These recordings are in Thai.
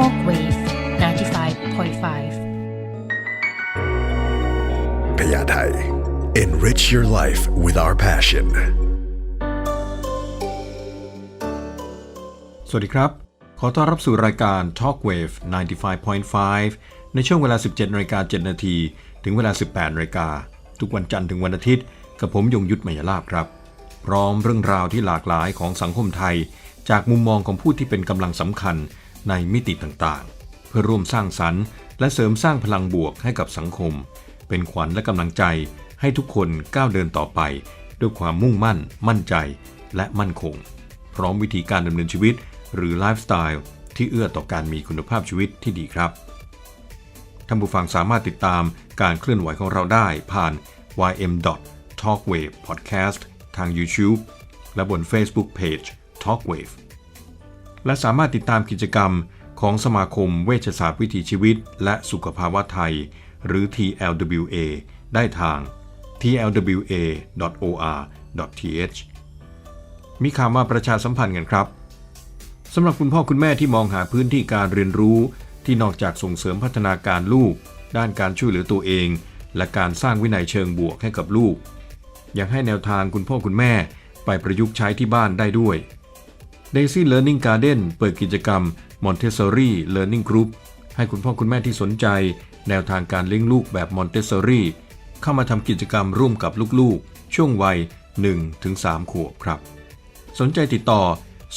Talk Wave 95.5พยาไทย Enrich your life with our passion สวัสดีครับ ขอต้อนรับสู่รายการ Talk Wave 95.5 ในช่วงเวลา 17นาฬิกา7นาทีถึงเวลา 18นาฬิกาทุกวันจันทร์ถึงวันอาทิตย์ กับผมยงยุทธมยลาบครับ พร้อมเรื่องราวที่หลากหลายของสังคมไทย จากมุมมองของผู้ที่เป็นกำลังสำคัญ ในมิติต่างๆ เพื่อร่วมสร้างสรรค์ และเสริมสร้างพลังบวกให้กับสังคม เป็นขวัญและกำลังใจให้ทุกคนก้าวเดินต่อไป ด้วยความมุ่งมั่น มั่นใจ และมั่นคง พร้อมวิธีการดำเนินชีวิต หรือไลฟ์สไตล์ที่เอื้อต่อการมีคุณภาพชีวิตที่ดีครับท่านผู้ฟังสามารถติดตามการเคลื่อนไหวของเราได้ผ่าน ym talkwave podcast ทาง YouTube และบน Facebook Page Talkwave และสามารถติดตามกิจกรรมของสมาคมเวชศาสตร์วิถีชีวิต และสุขภาวะไทย หรือ TLWA ได้ทาง tlwa.or.th มีข่าวมาประชาสัมพันธ์กันครับสำหรับคุณพ่อคุณแม่ที่มองหาพื้นที่การเรียนรู้ที่นอกจากส่งเสริมพัฒนาการลูก ด้านการช่วยเหลือตัวเอง และการสร้างวินัยเชิงบวกให้กับลูก อยากให้แนวทางคุณพ่อคุณแม่ไปประยุกต์ใช้ที่บ้านได้ด้วย Daisy Learning Garden เปิดกิจกรรม Montessori Learning Group ให้คุณพ่อคุณแม่ที่สนใจ แนวทางการเลี้ยงลูกแบบ Montessori เข้ามาทำกิจกรรมร่วมกับลูกๆ ช่วงวัย 1-3 ขวบครับ สนใจติดต่อ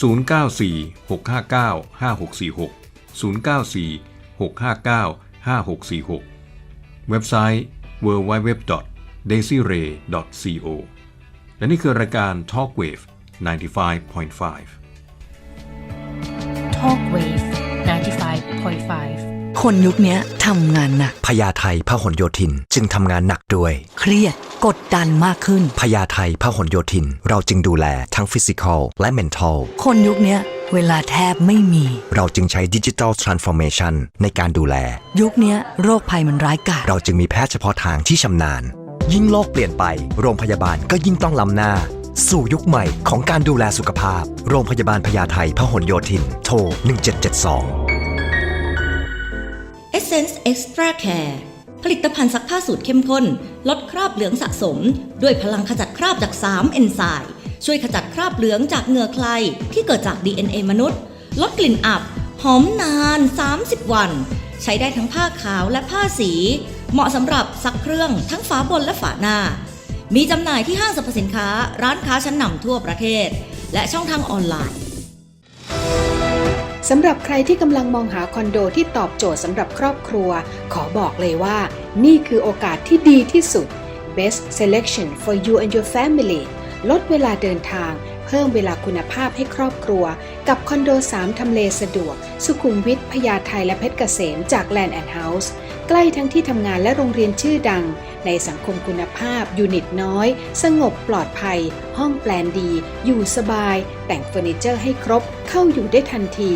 094 659 5646 094 659 5646 เว็บไซต์ www.daisyray.co และนี่คือรายการ Talkwave 95.5 Talk Wave 95.5 คนยุคเนี้ยทำงานหนักพญาไทพหลโยธินจึงทำงานหนักด้วย เครียดกดดันมากขึ้นพญาไทพหลโยธิน เราจึงดูแลทั้งฟิสิกอลและเมนทัลคนยุคเนี้ยเวลาแทบไม่มี เราจึงใช้ดิจิทัลทรานส์ฟอร์เมชันในการดูแล ยุคเนี้ยโรคภัยมันร้ายกาจเราจึงมีแพทย์เฉพาะทางที่ชำนาญ ยิ่งโลกเปลี่ยนไป โรงพยาบาลก็ยิ่งต้องล้ำหน้า สู่ยุคใหม่ของการดูแลสุขภาพ โรงพยาบาลพญาไทพหลโยธิน โทร 1772 Essence Extra Care ผลิตภัณฑ์ซักผ้าสูตรเข้มข้น ลดคราบเหลืองสะสม ด้วยพลังขจัดคราบจาก 3 เอนไซม์ช่วยขจัดคราบเหลืองจากเหงื่อใครที่เกิดจาก DNA มนุษย์ ลดกลิ่นอับ หอมนาน 30 วัน ใช้ได้ทั้งผ้าขาวและผ้าสี เหมาะสำหรับซักเครื่องทั้งฝาบนและฝาหน้า มีจำหน่ายที่ห้างสรรพสินค้า ร้านค้าชั้นนำทั่วประเทศ และช่องทางออนไลน์สำหรับใครที่กำลังมองหาคอนโดที่ตอบโจทย์สำหรับครอบครัว ขอบอกเลยว่า นี่คือโอกาสที่ดีที่สุด Best selection for you and your family ลดเวลาเดินทาง เพิ่มเวลาคุณภาพให้ครอบครัว กับคอนโด 3 ทำเลสะดวก สุขุมวิทพญาไทและเพชรเกษมจาก Land and House ใกล้ทั้งที่ทำงานและโรงเรียนชื่อดัง ในสังคมคุณภาพยูนิตน้อย สงบปลอดภัย ห้องแปลนดี อยู่สบาย แต่งเฟอร์นิเจอร์ให้ครบ เข้าอยู่ได้ทันที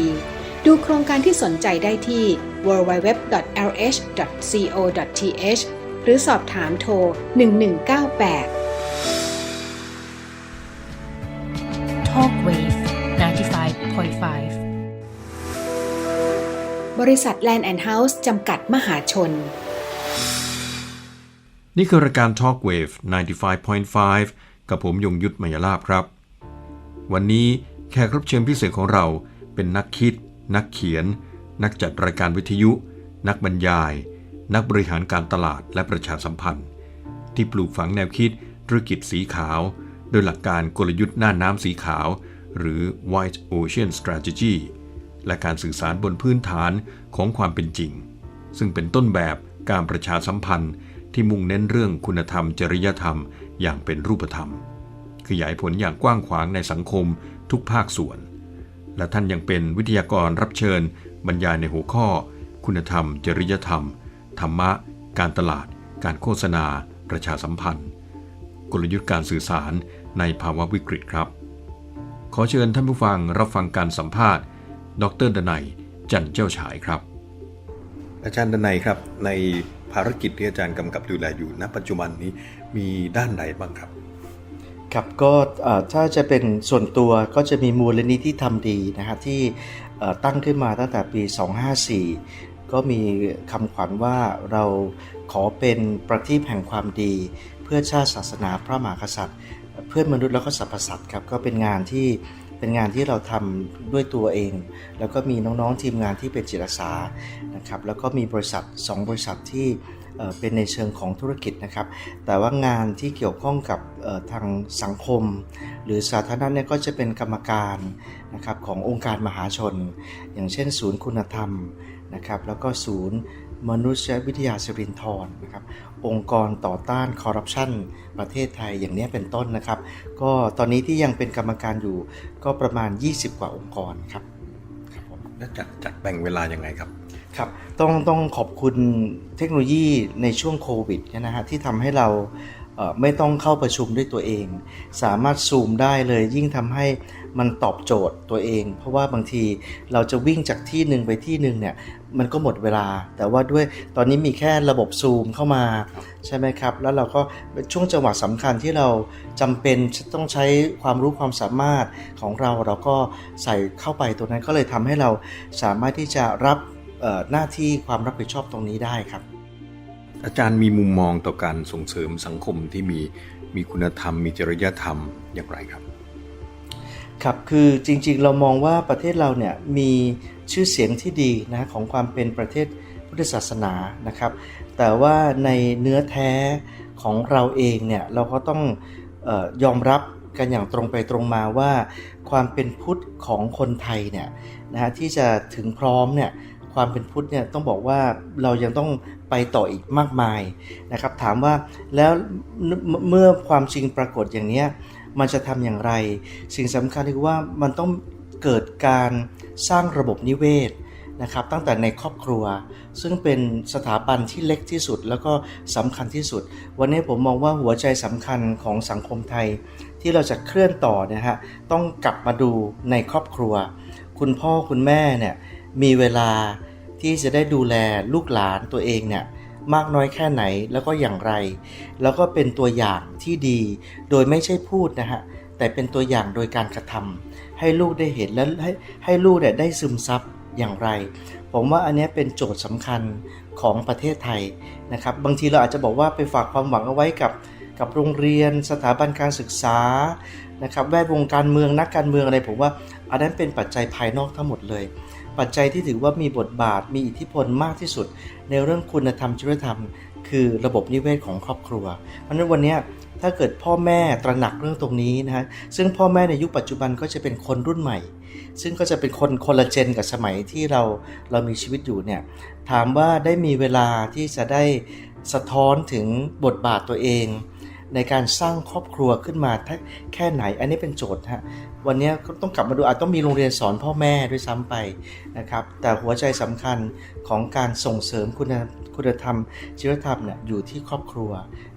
ดูโครงการที่สนใจได้ที่ www.lh.co.th หรือสอบถามโทร 1198 Talk Wave 95.5 บริษัท Land and House จำกัดมหาชน นี่คือรายการ Talkwave 95.5 กับผมยงยุทธมยลาบครับ วันนี้แขกรับเชิญพิเศษของเราเป็นนักคิด นักเขียน นักจัดรายการวิทยุ นักบรรยาย นักบริหารการตลาดและประชาสัมพันธ์ ที่ปลูกฝังแนวคิดธุรกิจสีขาว โดยหลักการกลยุทธ์หน้าน้ำสีขาว หรือ White Ocean Strategy และการสื่อสารบนพื้นฐานของความเป็นจริง ซึ่งเป็นต้นแบบการประชาสัมพันธ์ ที่มุ่งเน้นเรื่องคุณธรรม จริยธรรม อย่างเป็นรูปธรรม ขยายผลอย่างกว้างขวางในสังคมทุกภาคส่วน และท่านยังเป็นวิทยากรรับเชิญ บรรยายในหัวข้อ คุณธรรม จริยธรรม ธรรมะ การตลาด การโฆษณา ประชาสัมพันธ์ กลยุทธ์การสื่อสารในภาวะวิกฤตครับ ขอเชิญท่านผู้ฟังรับฟังการสัมภาษณ์ ดรดนัยจันเจ้าฉายครับ อาจารย์ดนัยครับใน ภารกิจที่อาจารย์กำกับดูแลอยู่ณปัจจุบันนี้มีด้านไหนบ้างครับ ครับก็ถ้าจะเป็นส่วนตัวก็จะมีมูลนิธิทำดีนะครับที่ตั้งขึ้นมาตั้งแต่ปี 254 ก็มีคำขวัญว่าเราขอเป็นประทีปแห่งความดี เพื่อชาติศาสนาพระมหากษัตริย์ เพื่อนมนุษย์แล้วก็สรรพสัตว์ครับก็เป็นงานที่ เป็นงานที่เราทำด้วยตัวเอง แล้วก็มีน้องๆทีมงานที่เป็นจิตอาสานะครับแล้วก็มีบริษัท 2 บริษัทที่เป็นในเชิงของธุรกิจนะครับ แต่ว่างานที่เกี่ยวข้องกับทางสังคม หรือสาธารณะเนี่ยก็จะเป็นกรรมการนะครับขององค์การมหาชน อย่างเช่น ศูนย์คุณธรรมนะครับ แล้วก็ศูนย์ มนุษยวิทยาสิรินทรนะครับองค์กรต่อต้านคอร์รัปชันประเทศไทยอย่างนี้เป็นต้นนะครับ ก็ตอนนี้ที่ยังเป็นกรรมการอยู่ก็ประมาณ 20 กว่าองค์กรครับครับผมแล้วจัดจัดแบ่งเวลายังไงครับครับต้องต้องขอบคุณเทคโนโลยีในช่วงโควิดเนี่ยนะฮะที่ทำให้เราเอ่อ ไม่ต้องเข้าประชุมด้วยตัวเอง สามารถซูมได้เลยยิ่งทำให้มันตอบโจทย์ตัวเอง เพราะว่าบางทีเราจะวิ่งจากที่หนึ่งไปที่หนึ่งเนี่ยมันก็หมดเวลา แต่ว่าด้วยตอนนี้มีแค่ระบบซูมเข้ามาใช่ไหมครับ แล้วเราก็ช่วงจังหวะสำคัญที่เราจำเป็นต้องใช้ความรู้ความสามารถของเราเราก็ใส่เข้าไปตัวนั้นก็เลยทำให้เราสามารถที่จะรับหน้าที่ความรับผิดชอบตรงนี้ได้ครับ อาจารย์มีมุมมองต่อการส่งเสริมสังคมที่มีมีคุณธรรม มีจริยธรรมอย่างไรครับ ครับคือจริงๆเรามองว่าประเทศเราเนี่ยมีชื่อเสียงที่ดีนะของความเป็นประเทศพุทธศาสนานะครับ แต่ว่าในเนื้อแท้ของเราเองเนี่ยเราก็ต้องออยอมรับกันอย่างตรงไปตรงมาว่า ความเป็นพุทธของคนไทยเนี่ยนะฮะที่จะถึงพร้อมเนี่ยความเป็นพุทธเนี่ยต้องบอกว่าเรายังต้อง ไปต่ออีกมากมายนะครับ ถามว่าแล้วเมื่อความจริงปรากฏอย่างนี้มันจะทำอย่างไร สิ่งสำคัญคือว่ามันต้องเกิดการสร้างระบบนิเวศนะครับตั้งแต่ในครอบครัว ซึ่งเป็นสถาบันที่เล็กที่สุด แล้วก็สำคัญที่สุด วันนี้ผมมองว่าหัวใจสำคัญของสังคมไทย ที่เราจะเคลื่อนต่อนะฮะต้องกลับมาดูในครอบครัว คุณพ่อคุณแม่เนี่ยมีเวลา ที่จะได้ดูแลลูกหลานตัวเองเนี่ยมากน้อยแค่ไหนแล้วก็อย่างไร แล้วก็เป็นตัวอย่างที่ดี โดยไม่ใช่พูดนะฮะแต่เป็นตัวอย่างโดยการกระทำให้ลูกได้เห็นและให้ให้ลูกเนี่ยได้ซึมซับอย่างไร ผมว่าอันนี้เป็นโจทย์สำคัญของประเทศไทยนะครับ บางทีเราอาจจะบอกว่าไปฝากความหวังเอาไว้กับกับโรงเรียนสถาบันการศึกษานะครับแวดวงการเมืองนักการเมืองอะไรผมว่าอันนั้นเป็นปัจจัยภายนอกทั้งหมดเลย ปัจจัยที่ถือว่ามีบทบาทมีอิทธิพลมากที่สุด ในเรื่องคุณธรรมจริยธรรม คือระบบนิเวศของครอบครัว เพราะฉะนั้นวันนี้ถ้าเกิดพ่อแม่ตระหนักเรื่องตรงนี้นะฮะซึ่งพ่อแม่ในยุคปัจจุบันก็จะเป็นคนรุ่นใหม่ ซึ่งก็จะเป็นคนคนละเจนกับสมัยที่เราเรามีชีวิตอยู่เนี่ยถามว่าได้มีเวลาที่จะได้สะท้อนถึงบทบาทตัวเอง ในการสร้างครอบครัวขึ้นมาแค่ไหน อันนี้เป็นโจทย์ฮะวันนี้ก็ต้องกลับมาดูอาจต้องมีโรงเรียนสอนพ่อแม่ด้วยซ้ำไปนะครับ แต่หัวใจสำคัญของการส่งเสริมคุณคุณธรรมจริยธรรมเนี่ยอยู่ที่ครอบครัว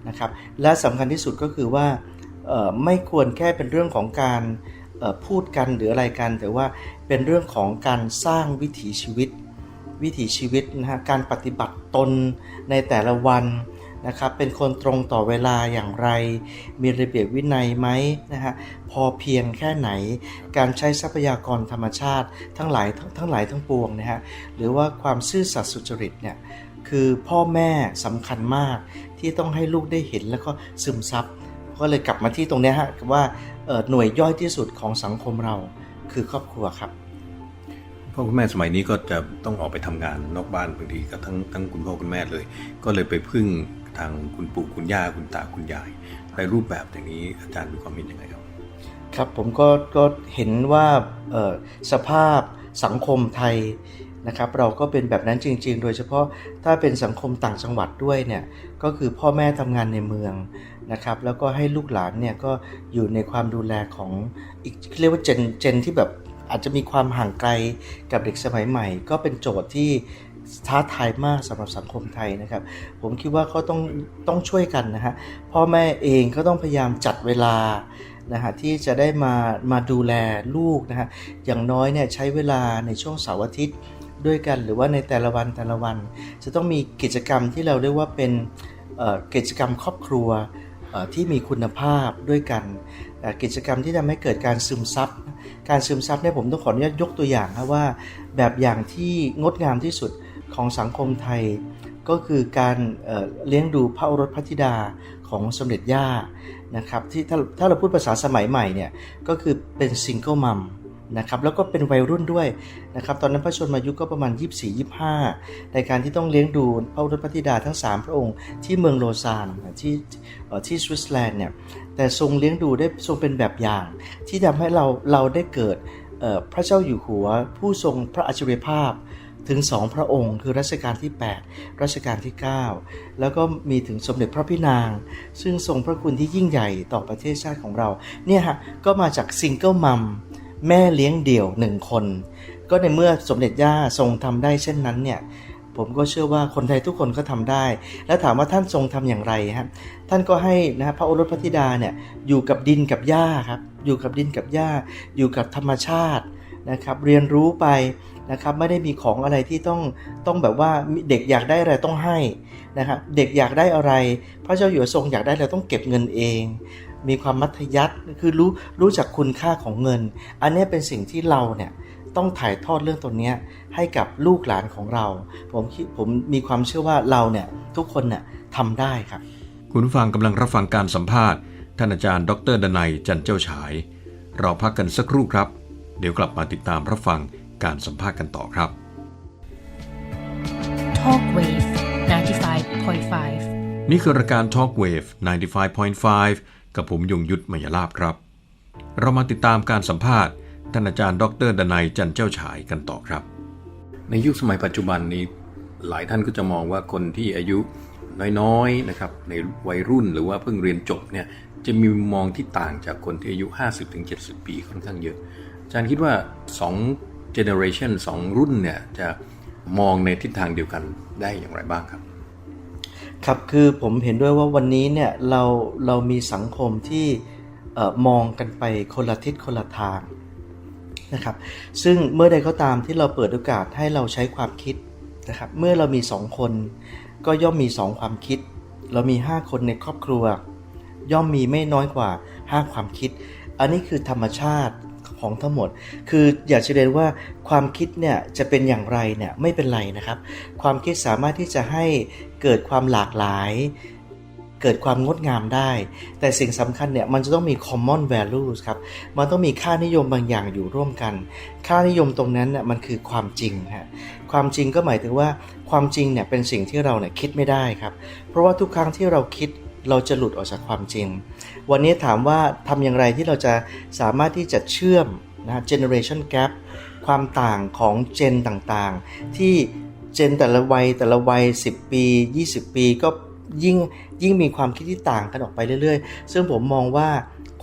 นะครับ และสำคัญที่สุดก็คือว่าไม่ควรแค่เป็นเรื่องของการพูดกันหรืออะไรกัน แต่ว่าเป็นเรื่องของการสร้างวิถีชีวิต วิถีชีวิตนะฮะการปฏิบัติตนในแต่ละวัน นะครับเป็นคนตรงต่อเวลาอย่างไร มีระเบียบวินัยไหมนะฮะพอเพียงแค่ไหน การใช้ทรัพยากรธรรมชาติ ทั้งหลายทั้งทั้งหลายทั้งปวงนะฮะหรือว่าความซื่อสัตย์สุจริตเนี่ยคือพ่อแม่สำคัญมากที่ต้องให้ลูกได้เห็นแล้วก็ซึมซับก็เลยกลับมาที่ตรงนี้ฮะว่าหน่วยย่อยที่สุดของสังคมเราคือครอบครัวครับพ่อคุณแม่สมัยนี้ก็จะต้องออกไปทำงานนอกบ้านบางทีก็ทั้งทั้งคุณพ่อคุณแม่เลย ก็เลยไปพึ่ง ทางคุณปู่คุณย่าคุณตาคุณยาย ในรูปแบบอย่างนี้อาจารย์มีความเห็นยังไงครับครับผมก็ก็เห็นว่าสภาพสังคมไทยนะครับเราก็เป็นแบบนั้นจริง ๆ โดยเฉพาะถ้าเป็นสังคมต่างจังหวัดด้วยเนี่ยก็คือพ่อแม่ทำงานในเมืองนะครับแล้วก็ให้ลูกหลานเนี่ยก็อยู่ในความดูแลของอีกเรียกว่าเจนเจนที่แบบอาจจะมีความห่างไกลกับเด็กสมัยใหม่ ก็เป็นโจทย์ที่ ท้าทายมากสำหรับสังคมไทยนะครับ ผมคิดว่าก็ต้องต้องช่วยกันนะฮะพ่อแม่เองก็ต้องพยายามจัดเวลานะฮะที่จะได้มามาดูแลลูกนะฮะอย่างน้อยเนี่ยใช้เวลาในช่วงเสาร์อาทิตย์ด้วยกัน หรือว่าในแต่ละวันแต่ละวัน จะต้องมีกิจกรรมที่เราเรียกว่าเป็นกิจกรรมครอบครัวที่มีคุณภาพด้วยกัน กิจกรรมที่ทำให้เกิดการซึมซับ การซึมซับเนี่ยผมต้องขออนุญาตยกตัวอย่างนะว่า แบบอย่างที่งดงามที่สุด ของสังคมไทย ก็คือการเเลี้ยงดูพระโอรสพระธิดาของสมเด็จย่านะครับที่ถ้าถ้าเราพูดภาษาสมัยใหม่เนี่ยก็คือเป็นซิงเกิลมัมนะครับแล้วก็เป็นวัยรุ่นด้วยนะครับตอนนั้นพระชนมายุก็ประมาณ 24-25 ในการที่ต้องเลี้ยงดูพระโอรสพระธิดาทั้ง 3 พระองค์ที่เมืองโลซานที่ที่สวิตเซอร์แลนด์เนี่ยแต่ทรงเลี้ยงดูได้ทรงเป็นแบบอย่าง ที่ทำให้เราเราได้เกิดพระเจ้าอยู่หัวผู้ทรงพระอัจฉริยภาพ ถึงสองพระองค์ คือรัชกาลที่ 8 รัชกาลที่ 9 แล้วก็มีถึงสมเด็จพระพินาง ซึ่งทรงพระคุณที่ยิ่งใหญ่ต่อประเทศชาติของเรา เนี่ยฮะ ก็มาจากซิงเกิลมัมแม่เลี้ยงเดี่ยวหนึ่งคน ก็ในเมื่อสมเด็จย่าทรงทำได้เช่นนั้นเนี่ยผมก็เชื่อว่าคนไทยทุกคนก็ทำได้ แล้วถามว่าท่านทรงทำอย่างไรครับท่านก็ให้นะฮะพระโอรสพระธิดาเนี่ยอยู่กับดินกับหญ้าครับอยู่กับดินกับหญ้า อยู่กับธรรมชาติ นะครับเรียนรู้ไปนะครับไม่ได้มีของอะไรที่ต้องต้องแบบว่าเด็กอยากได้อะไรต้องให้นะครับเด็กอยากได้อะไร พระเจ้าอยู่หัวทรงอยากได้อะไรต้องเก็บเงินเอง มีความมัธยัติคือรู้รู้จักคุณค่าของเงิน อันนี้เป็นสิ่งที่เราเนี่ยต้องถ่ายทอดเรื่องตัวนี้ให้กับลูกหลานของเรา ผมคิดผมมีความเชื่อว่าเราเนี่ยทุกคนเนี่ยทำได้ครับ คุณผู้ฟังกำลังรับฟังการสัมภาษณ์ท่านอาจารย์ ดรดนัยจันเจ้าฉาย เราพักกันสักครู่ครับ เดี๋ยวกลับมาติดตามรับฟังการสัมภาษณ์กันต่อครับ Talk Wave 95.5 นี่คือรายการ Talk Wave 95.5 กับผมยงยุทธมยลาบครับ เรามาติดตามการสัมภาษณ์ท่านอาจารย์ ดรดนัยจันเจ้าฉายกันต่อครับ ในยุคสมัยปัจจุบันนี้หลายท่านก็จะมองว่าคนที่อายุน้อยๆนะครับในวัยรุ่นหรือว่าเพิ่งเรียนจบเนี่ยจะมีมุมมองที่ต่างจากคนที่อายุ 50-70 ปีค่อนข้างเยอะ อาจารย์คิดว่า2 generation 2 รุ่นเนี่ยจะมองในทิศทางเดียวกันได้อย่างไรบ้างครับ ครับคือผมเห็นด้วยว่าวันนี้เนี่ยเราเรามีสังคมที่มองกันไปคนละทิศคนละทางนะครับซึ่งเมื่อใดก็ตามที่เราเปิดโอกาสให้เราใช้ความคิดนะครับเมื่อเรามีสองคนก็ย่อมมีสองความคิด เรามี 5 คนในครอบครัว ย่อมมีไม่น้อยกว่า 5 ความคิด อันนี้คือธรรมชาติ ของทั้งหมด คืออยากจะเรียนว่าความคิดเนี่ยจะเป็นอย่างไรเนี่ยไม่เป็นไรนะครับ ความคิดสามารถที่จะให้เกิดความหลากหลายเกิดความงดงามได้ แต่สิ่งสำคัญเนี่ยมันจะต้องมี common values ครับ มันต้องมีค่านิยมบางอย่างอยู่ร่วมกัน ค่านิยมตรงนั้นน่ยมันคือความจริงฮะ ความจริงก็หมายถึงว่าความจริงเนี่ยเป็นสิ่งที่เราเนี่ยคิดไม่ได้ครับ เพราะว่าทุกครั้งที่เราคิด เราจะหลุดออกจากความจริง วันนี้ถามว่าทำอย่างไรที่เราจะสามารถที่จะเชื่อมนะฮะ generation gap ความต่างของเจนต่างๆ ที่เจนแต่ละวัยแต่ละวัย 10 ปี 20 ปีก็ยิ่งยิ่งมีความคิดที่ต่างกันออกไปเรื่อยๆ ซึ่งผมมองว่า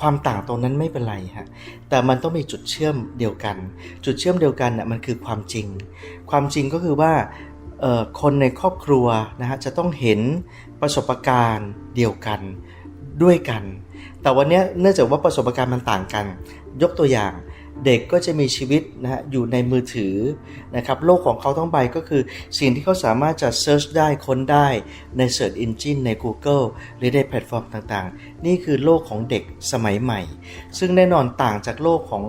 ความต่างตรงนั้นไม่เป็นไรฮะ แต่มันต้องมีจุดเชื่อมเดียวกัน จุดเชื่อมเดียวกันน่ะมันคือความจริง ความจริงก็คือว่า คนในครอบครัวนะฮะจะต้องเห็นประสบการณ์เดียวกันด้วยกัน แต่วันนี้เนื่องจากว่าประสบการณ์มันต่างกัน ยกตัวอย่างเด็กก็จะมีชีวิตนะฮะอยู่ในมือถือนะครับโลกของเขาทั้งใบก็คือสิ่งที่เขาสามารถจะ search ได้ค้นได้ใน search engine ใน Google หรือในแพลตฟอร์มต่างๆ นี่คือโลกของเด็กสมัยใหม่ ซึ่งแน่นอนต่างจากโลกของ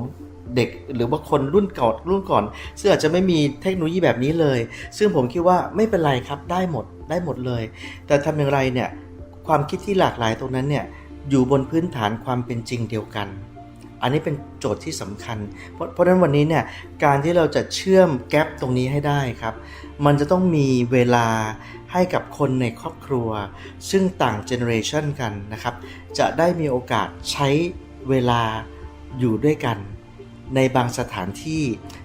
เด็กหรือว่าคนรุ่นเก่ารุ่นก่อน ซึ่งอาจจะไม่มีเทคโนโลยีแบบนี้เลย ซึ่งผมคิดว่าไม่เป็นไรครับได้หมดได้หมดเลย แต่ทำอย่างไรเนี่ยความคิดที่หลากหลายตรงนั้นเนี่ยอยู่บนพื้นฐานความเป็นจริงเดียวกัน อันนี้เป็นโจทย์ที่สำคัญ เพราะเพราะนั้นวันนี้เนี่ยการที่เราจะเชื่อมแกลบตรงนี้ให้ได้ครับ มันจะต้องมีเวลาให้กับคนในครอบครัว ซึ่งต่างเจเนอเรชันกันนะครับ จะได้มีโอกาสใช้เวลาอยู่ด้วยกัน ในบางสถานที่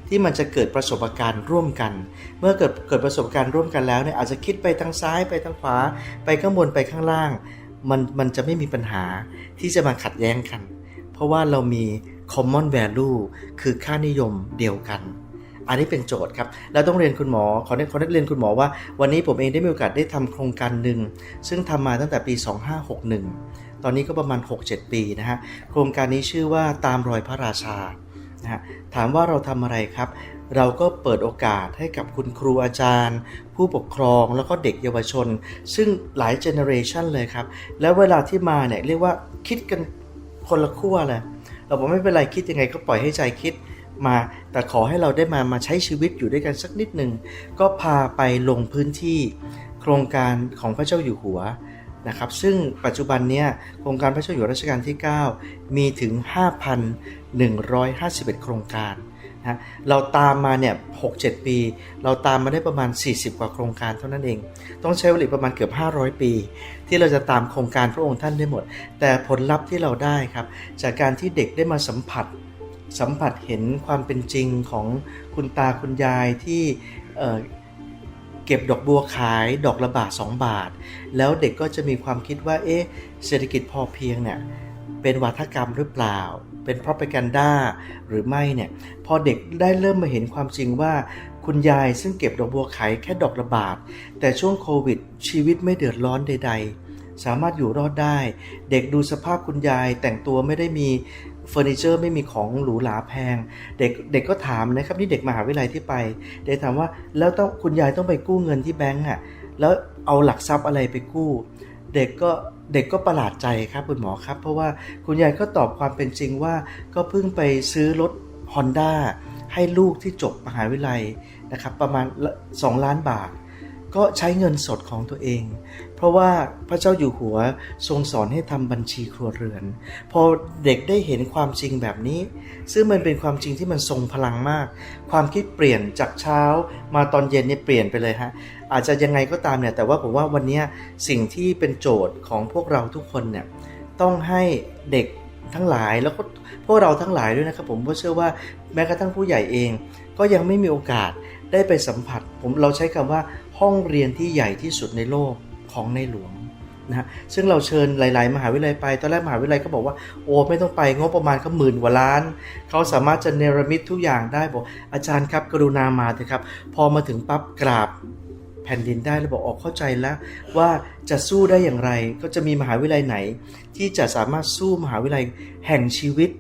ที่มันจะเกิดประสบการณ์ร่วมกัน เมื่อเกิดเกิดประสบการณ์ร่วมกันแล้วเนี่ยอาจจะคิดไปทางซ้ายไปทางขวา ไปข้างบนไปข้างล่าง มันมันจะไม่มีปัญหาที่จะมาขัดแย้งกัน เพราะว่าเรามี common value คือค่านิยมเดียวกัน อันนี้เป็นโจทย์ครับแล้วต้องเรียนคุณหมอ ขอได้ขอได้เรียนคุณหมอว่า วันนี้ผมเองได้มีโอกาสได้ทำโครงการหนึ่ง ซึ่งทำมาตั้งแต่ปี 2561 ตอนนี้ก็ประมาณ 6-7 ปีนะฮะ โครงการนี้ชื่อว่าตามรอยพระราชา นะฮะถามว่าเราทำอะไรครับ เราก็เปิดโอกาสให้กับคุณครูอาจารย์ ผู้ปกครองแล้วก็เด็กเยาวชน ซึ่งหลายเจเนอเรชันเลยครับ แล้วเวลาที่มาเนี่ยเรียกว่าคิดกันคนละขั้วเลยเราบอกไม่เป็นไรคิดยังไงก็ปล่อยให้ใจคิดมาแต่ขอให้เราได้มามาใช้ชีวิตอยู่ด้วยกันสักนิดหนึ่งก็พาไปลงพื้นที่ โครงการของพระเจ้าอยู่หัวนะครับซึ่งปัจจุบันเนี้ยโครงการพระเจ้าอยู่หัวรัชกาลที่ 9 มีถึง 151 โครงการนะเราตามมาเนี่ย 6-7 ปี เราตามมาได้ประมาณ 40 กว่าโครงการเท่านั้นเอง ต้องใช้เวลาประมาณเกือบ 500 ปี ที่เราจะตามโครงการพระองค์ท่านได้หมด แต่ผลลัพธ์ที่เราได้ครับ จากการที่เด็กได้มาสัมผัส สัมผัสเห็นความเป็นจริงของคุณตาคุณยายที่เอ่อเก็บดอกบัวขายดอกละบาท 2 บาท แล้วเด็กก็จะมีความคิดว่า เอ๊ะ เศรษฐกิจพอเพียงเนี่ย เป็นวาทกรรมหรือเปล่า เป็นเพราะไปกันด้าหรือไม่เนี่ยพอเด็กได้เริ่มมาเห็นความจริงว่า คุณยายซึ่งเก็บดอกบัวขายแค่ดอกละบาท แต่ช่วงโควิด ชีวิตไม่เดือดร้อนใด ๆ สามารถอยู่รอดได้ เด็กดูสภาพคุณยายแต่งตัวไม่ได้มีเฟอร์นิเจอร์ไม่มีของหรูหราแพง เด็กเด็กก็ถามนะครับนี่เด็กมหาวิทยาลัยที่ไป เด็กถามว่าแล้วต้องคุณยายต้องไปกู้เงินที่แบงก์อะแล้วเอาหลักทรัพย์อะไรไปกู้ เด็กก็ เด็กก็ประหลาดใจครับคุณหมอครับ เพราะว่าคุณยายก็ตอบความเป็นจริงว่า ก็เพิ่งไปซื้อรถ Honda ให้ลูกที่จบมหาวิทยาลัยนะครับ ประมาณ 2 ล้านบาท ก็ใช้เงินสดของตัวเอง เพราะว่าพระเจ้าอยู่หัวทรงสอนให้ทำบัญชีครัวเรือน พอเด็กได้เห็นความจริงแบบนี้ ซึ่งมันเป็นความจริงที่มันทรงพลังมาก ความคิดเปลี่ยนจากเช้ามาตอนเย็นเนี่ยเปลี่ยนไปเลยฮะ อาจจะยังไงก็ตามเนี่ย แต่ว่าผมว่าวันนี้สิ่งที่เป็นโจทย์ของพวกเราทุกคนเนี่ย ต้องให้เด็กทั้งหลายแล้วก็พวกเราทั้งหลายด้วยนะครับผมเพราะเชื่อว่าแม้กระทั่งผู้ใหญ่เอง ก็ยังไม่มีโอกาสได้ไปสัมผัส ผมเราใช้คำว่าห้องเรียนที่ใหญ่ที่สุดในโลกของในหลวงนะฮะซึ่งเราเชิญหลาย ๆ มหาวิทยาลัยไป ตอนแรกมหาวิทยาลัยก็บอกว่าโอ้ไม่ต้องไปงบประมาณเขาหมื่นกว่าล้าน เขาสามารถจะเนรมิตทุกอย่างได้บอกอาจารย์ครับกรุณามาเถอะครับ พอมาถึงปั๊บกราบ แผ่นดินได้แล้วบอกออกเข้าใจแล้วว่าจะสู้ได้อย่างไร ก็จะมีมหาวิทยาลัยไหน ที่จะสามารถสู้มหาวิทยาลัยแห่งชีวิต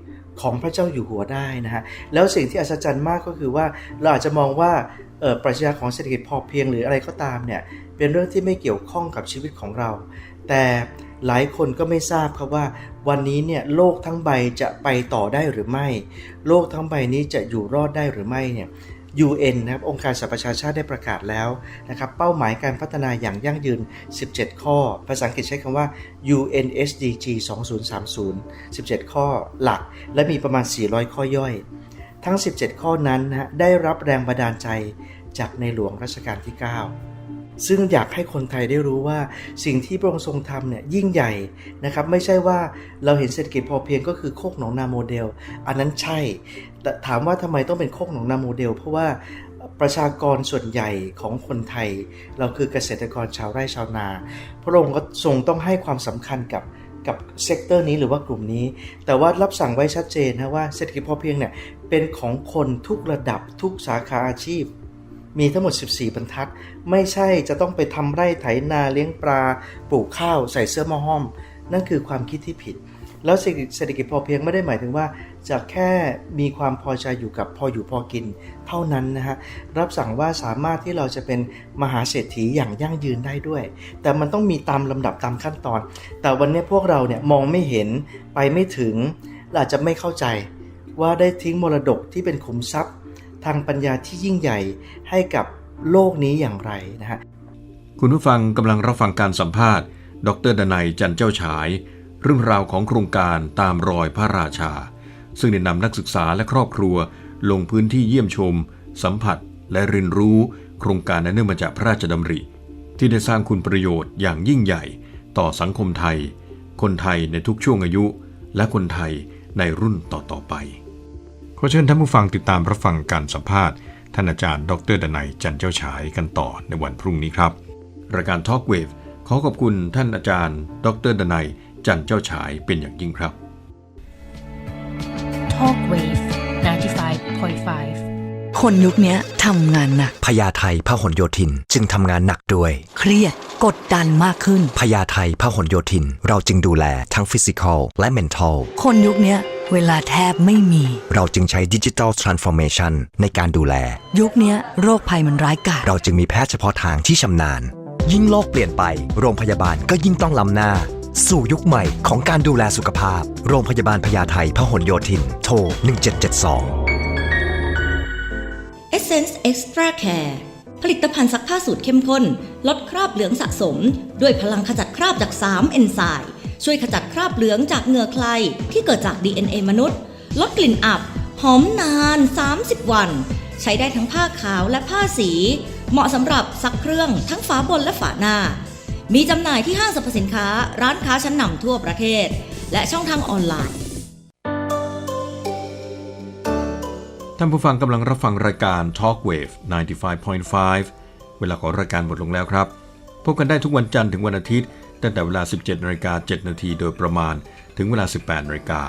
ของพระเจ้าอยู่หัวได้นะฮะแล้วสิ่งที่อัศจรรย์มากก็คือว่าเราอาจจะมองว่าปรัชญาของเศรษฐกิจพอเพียงหรืออะไรก็ตามเนี่ยเป็นเรื่องที่ไม่เกี่ยวข้องกับชีวิตของเรา แต่หลายคนก็ไม่ทราบครับว่า วันนี้เนี่ยโลกทั้งใบจะไปต่อได้หรือไม่ โลกทั้งใบนี้จะอยู่รอดได้หรือไม่เนี่ย UN นะครับองค์การสหประชาชาติได้ประกาศแล้วนะครับเป้าหมายการพัฒนาอย่างยั่งยืน 17 ข้อ ภาษาอังกฤษใช้คำว่า UN SDG 2030 17 ข้อหลัก และมีประมาณ 400 ข้อย่อย ทั้ง 17 ข้อนั้นนะฮะได้รับแรงบันดาลใจจากในหลวงรัชกาลที่ 9 ซึ่งอยากให้คนไทยได้รู้ว่าสิ่งที่พระองค์ทรงทำเนี่ยยิ่งใหญ่นะครับไม่ใช่ว่าเราเห็นเศรษฐกิจพอเพียงก็คือโคกหนองนาโมเดล อันนั้นใช่แต่ถามว่าทำไมต้องเป็นโคกหนองนาโมเดล เพราะว่าประชากรส่วนใหญ่ของคนไทย เราคือเกษตรกรชาวไร่ชาวนา พระองค์ก็ทรงต้องให้ความสำคัญกับกับเซกเตอร์นี้หรือว่ากลุ่มนี้ แต่ว่ารับสั่งไว้ชัดเจนนะว่าเศรษฐกิจพอเพียงเนี่ยเป็นของคนทุกระดับทุกสาขาอาชีพ มีทั้งหมด 14 บรรทัด ไม่ใช่จะต้องไปทำไร่ไถนาเลี้ยงปลาปลูกข้าวใส่เสื้อหมอห้อม นั่นคือความคิดที่ผิด แล้วเศรษฐกิจพอเพียงไม่ได้หมายถึงว่า จะแค่มีความพอใจอยู่กับพออยู่พอกิน เท่านั้นนะฮะรับสั่งว่าสามารถที่เราจะเป็นมหาเศรษฐีอย่างยั่งยืนได้ด้วย แต่มันต้องมีตามลำดับตามขั้นตอน แต่วันนี้พวกเราเนี่ยมองไม่เห็นไปไม่ถึงอาจจะไม่เข้าใจว่าได้ทิ้งมรดกที่เป็นขุมทรัพย์ ทางปัญญาที่ยิ่งใหญ่ให้กับโลกนี้อย่างไรนะฮะคุณผู้ฟังกำลังรับฟังการสัมภาษณ์ ดรดนัยจันเจ้าฉาย เรื่องราวของโครงการตามรอยพระราชา ซึ่งได้นำนักศึกษาและครอบครัว ลงพื้นที่เยี่ยมชม สัมผัส และเรียนรู้ โครงการอันเนื่องมาจากพระราชดำริ ที่ได้สร้างคุณประโยชน์อย่างยิ่งใหญ่ ต่อสังคมไทย คนไทยในทุกช่วงอายุ และคนไทยในรุ่นต่อๆไป เชิญท่านผู้ฟังติดตามรับฟังการสัมภาษณ์ ท่านอาจารย์ดรดนัยจันเจ้าฉายกันต่อในวันพรุ่งนี้ครับ รายการ Talk Wave ขอขอบคุณท่านอาจารย์ ดรดนัยจันเจ้าฉายเป็นอย่างยิ่งครับ Talk Wave 95.5 คนยุคเนี้ยทำงานหนักพญาไทพหลโยธินจึงทำงานหนักด้วย เครียดกดดันมากขึ้นพญาไทพหลโยธิน เราจึงดูแลทั้งฟิสิกอลและเมนทัลคนยุคเนี้ย เวลาแทบไม่มี เราจึงใช้ดิจิ t a ลทรานส์ฟอร์เมชันในการดูแล ยุคเนี้ยโรคภัยมันร้ายกาจเราจึงมีแพทย์เฉพาะทางที่ชำนาญ ยิ่งโลกเปลี่ยนไป โรงพยาบาลก็ยิ่งต้องล้ำหน้า สู่ยุคใหม่ของการดูแลสุขภาพ โรงพยาบาลพญาไทพหลโยธิน โทร 1772 Essence Extra Care ผลิตภัณฑ์ซักผ้าสูตรเข้มข้น ลดคราบเหลืองสะสม ด้วยพลังขจัดคราบจาก 3 เอนไซม์ ช่วยขจัดคราบเหลืองจากเหงื่อใครที่เกิดจาก DNA มนุษย์ ลดกลิ่นอับ หอมนาน 30 วัน ใช้ได้ทั้งผ้าขาวและผ้าสี เหมาะสำหรับซักเครื่องทั้งฝาบนและฝาหน้า มีจำหน่ายที่ห้างสรรพสินค้า ร้านค้าชั้นนำทั่วประเทศ และช่องทางออนไลน์ท่านผู้ฟังกำลังรับฟังรายการ Talk Wave 95.5 เวลาของรายการหมดลงแล้วครับ พบกันได้ทุกวันจันทร์ถึงวันอาทิตย์ ตั้งแต่เวลา 17นาฬิกา7นาทีโดยประมาณถึงเวลา 18นาฬิกา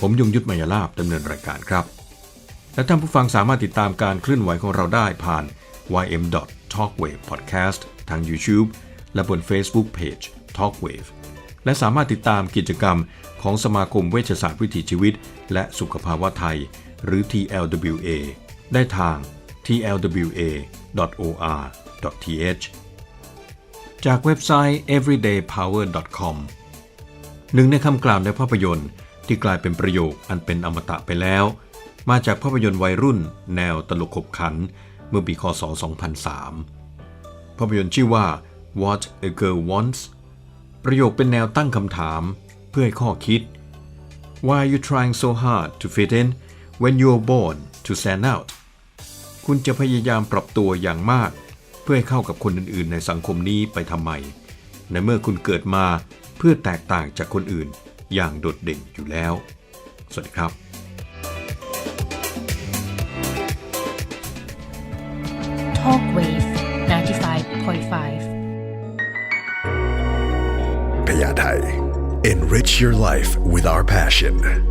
ผมยงยุทธมายาลาบดำเนินรายการครับ และท่านผู้ฟังสามารถติดตามการเคลื่อนไหวของเราได้ผ่าน ym talkwave podcast ทาง YouTube และบน Facebook Page Talkwave และสามารถติดตามกิจกรรมของสมาคมเวชศาสตร์วิถีชีวิต และสุขภาวะไทย หรือ TLWA ได้ทาง tlwa.or.th จากเว็บไซต์ everydaypower.com หนึ่งในคำกล่าวในภาพยนตร์ที่กลายเป็นประโยคอันเป็นอมตะไปแล้ว มาจากภาพยนตร์วัยรุ่น แนวตลกขบขัน เมื่อปีคศ 2003 ภาพยนตร์ชื่อว่า What a Girl Wants ประโยคเป็นแนวตั้งคำถาม เพื่อให้ข้อคิด Why are you trying so hard to fit in when you were born to stand out คุณจะพยายามปรับตัวอย่างมาก พื่อให้เข้ากับคนอื่นๆ ในสังคมนี้ไปทำไม ในเมื่อคุณเกิดมาเพื่อแตกต่างจากคนอื่นอย่างโดดเด่นอยู่แล้ว สวัสดีครับ Talk Wave 95.5 Payatay. Enrich your life with our passion.